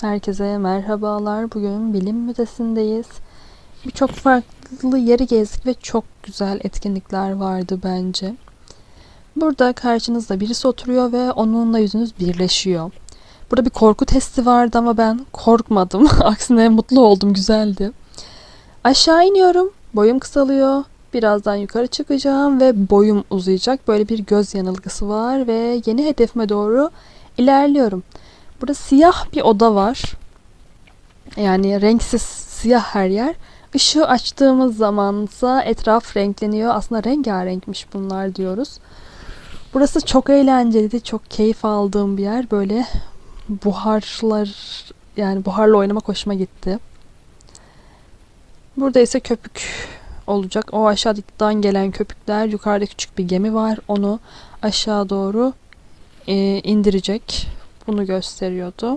Herkese merhabalar. Bugün bilim müzesindeyiz. Birçok farklı yeri gezdik ve çok güzel etkinlikler vardı bence. Burada karşınızda birisi oturuyor ve onunla yüzünüz birleşiyor. Burada bir korku testi vardı ama ben korkmadım. Aksine mutlu oldum, güzeldi. Aşağı iniyorum, boyum kısalıyor. Birazdan yukarı çıkacağım ve boyum uzayacak. Böyle bir göz yanılgısı var ve yeni hedefime doğru ilerliyorum. Burada siyah bir oda var. Yani renksiz siyah her yer. Işığı açtığımız zamansa etraf renkleniyor. Aslında rengarenkmiş bunlar diyoruz. Burası çok eğlenceliydi. Çok keyif aldığım bir yer. Böyle buharlar yani buharla oynamak hoşuma gitti. Burada ise köpük olacak. O aşağıdan gelen köpükler yukarıda küçük bir gemi var. Onu aşağı doğru indirecek. Bunu gösteriyordu.